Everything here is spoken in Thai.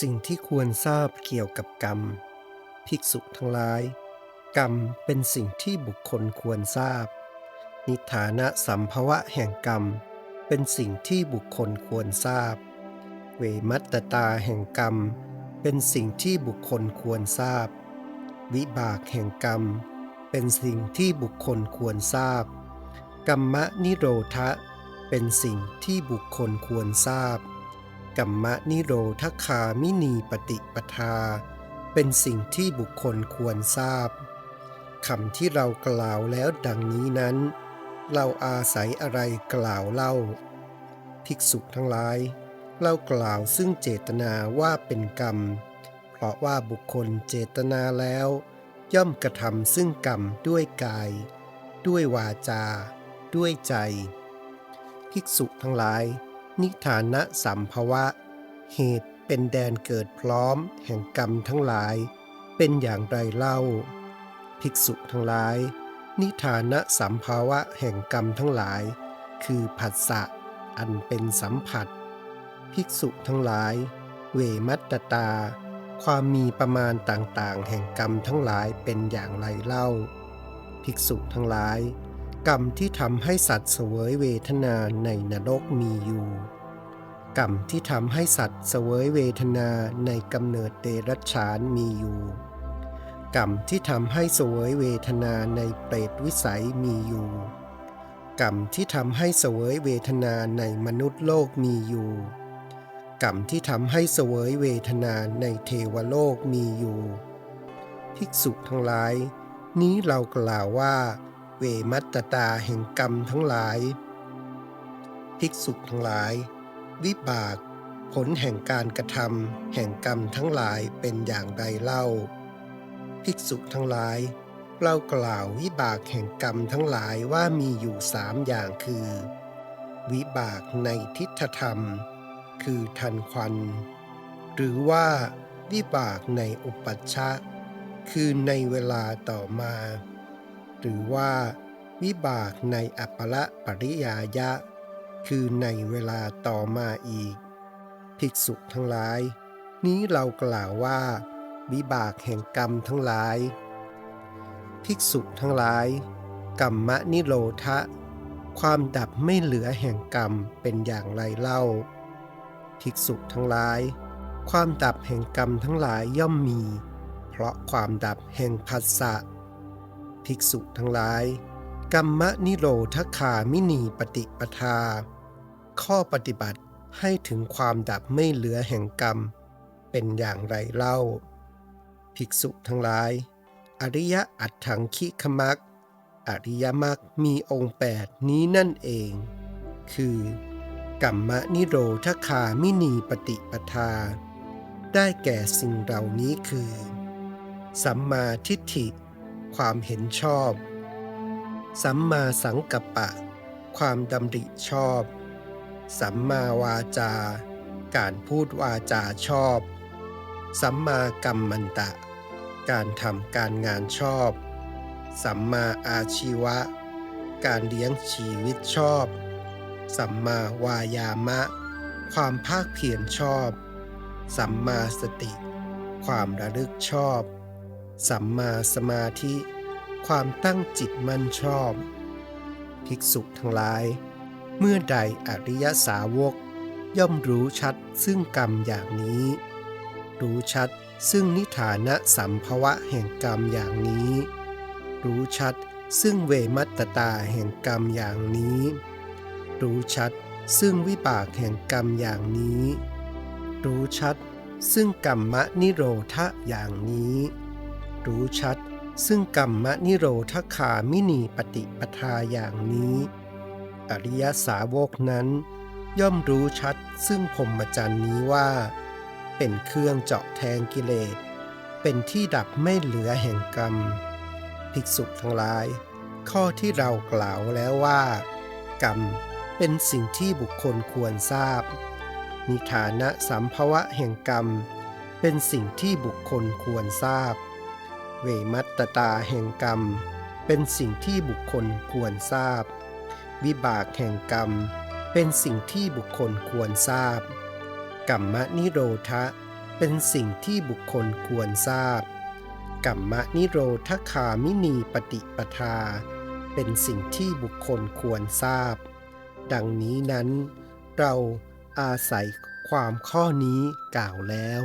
สิ่งที่ควรทราบเกี่ยวกับกรรม ภิกษุทั้งหลาย กรรมเป็นสิ่งที่บุคคลควรทราบ นิฐานะสัมภวะแห่งกรรม เป็นสิ่งที่บุคคลควรทราบ เวมัตตาแห่งกรรม เป็นสิ่งที่บุคคลควรทราบ วิบากแห่งกรรม เป็นสิ่งที่บุคคลควรทราบ กรรมนิโรธะ เป็นสิ่งที่บุคคลควรทราบ กัมมะนิโรธคามินีปฏิปทา เป็นสิ่งที่บุคคลควรทราบคำที่เรากล่าวแล้วดังนี้นั้น เราอาศัยอะไรกล่าวเล่า ภิกษุทั้งหลาย เรากล่าวซึ่งเจตนาว่าเป็นกรรม เพราะว่าบุคคลเจตนาแล้ว ย่อมกระทำซึ่งกรรมด้วยกาย ด้วยวาจา ด้วยใจ ภิกษุทั้งหลาย นิฐานะสัมภวะ เหตุเป็นแดนเกิดพร้อม แห่งกรรมทั้งหลาย เป็นอย่างไรเล่า ภิกษุทั้งหลาย นิฐานะสัมภาวะแห่งกรรมทั้งหลาย คือผัสสะอันเป็นสัมผัส ภิกษุทั้งหลาย เวมัตตตาความมีประมาณต่างๆ แห่งกรรมทั้งหลายเป็นอย่างไรเล่า ภิกษุทั้งหลาย กรรมที่ทำให้สัตว์เสวยเวทนาในนรกมีอยู่ กรรมที่ทำให้สัตว์เสวยเวทนาในกำเนิดเดรัจฉานมีอยู่ กรรมที่ทำให้เสวยเวทนาในเปรตวิสัยมีอยู่ กรรมที่ทำให้เสวยเวทนาในมนุษย์โลกมีอยู่ กรรมที่ทำให้เสวยเวทนาในเทวโลกมีอยู่ ภิกษุทั้งหลาย นี้เรากล่าวว่า วมัตตาแห่งกรรมทั้งหลาย ภิกษุทั้งหลาย วิบาก ผลแห่งการกระทำแห่งกรรมทั้งหลายเป็นอย่างไรเล่า ภิกษุทั้งหลายเรากล่าววิบากแห่งกรรมทั้งหลายว่ามีอยู่สามอย่างคือ วิบากในทิฏฐธรรม คือทันควัน หรือว่าวิบากในอุปัชชะ คือในเวลาต่อมา หรือว่า วิบากในอัปปละปริยายะ คือในเวลาต่อมาอีก ภิกษุทั้งหลาย นี้เรากล่าวว่า วิบากแห่งกรรมทั้งหลาย ภิกษุทั้งหลายกรรมนิโรธะความดับไม่เหลือแห่งกรรมเป็นอย่างไรเล่า ภิกษุทั้งหลาย ความดับแห่งกรรมทั้งหลายย่อมมี เพราะความดับแห่งผัสสะ ภิกษุทั้งหลาย กรรมนิโรธคามินีปฏิปทา ข้อปฏิบัติให้ถึงความดับไม่เหลือแห่งกรรม เป็นอย่างไรเล่า ภิกษุทั้งหลาย อริยอัตถังคิขมัก อริยมรรคมีองค์แปดนี้นั่นเอง คือกัมมนิโรธคามินีปฏิปทา ได้แก่สิ่งเหล่านี้คือ สัมมาทิฏฐิ ความเห็นชอบ สัมมาสังกัปปะ ความดำริชอบ สัมมาวาจา การพูดวาจาชอบ สัมมากัมมันตะ การทำการงานชอบ สัมมาอาชีวะ การเลี้ยงชีวิตชอบ สัมมาวายามะ ความภาคเพียรชอบ สัมมาสติ ความระลึกชอบ สัมมาสมาธิ ความตั้งจิตมั่นชอบ ภิกษุทั้งหลาย เมื่อใดอริยสาวก ย่อมรู้ชัดซึ่งกรรมอย่างนี้ รู้ชัดซึ่งนิฐานะสัมภวะแห่งกรรมอย่างนี้ รู้ชัดซึ่งเวมัตตตาแห่งกรรมอย่างนี้ รู้ชัดซึ่งวิบากแห่งกรรมอย่างนี้ รู้ชัดซึ่งกรรมะนิโรธะอย่างนี้ รู้ชัด ซึ่งกรรมนิโรธคามินีปฏิปทาอย่างนี้ อริยสาวกนั้น ย่อมรู้ชัดซึ่งพรมจรรย์นี้ว่า เป็นเครื่องเจาะแทงกิเลส เป็นที่ดับไม่เหลือแห่งกรรม ภิกษุทั้งหลาย ข้อที่เรากล่าวแล้วว่า กรรมเป็นสิ่งที่บุคคลควรทราบนิฐานะสัมภวะแห่งกรรม เป็นสิ่งที่บุคคลควรทราบ เวมัตตตาแห่งกรรม เป็นสิ่งที่บุคคลควรทราบ วิบากแห่งกรรม เป็นสิ่งที่บุคคลควรทราบกัมมนิโรธะ เป็นสิ่งที่บุคคลควรทราบกัมมะนิโรธคามินีปฏิปทา เป็นสิ่งที่บุคคลควรทราบ ดังนี้นั้น เราอาศัยความข้อนี้กล่าวแล้ว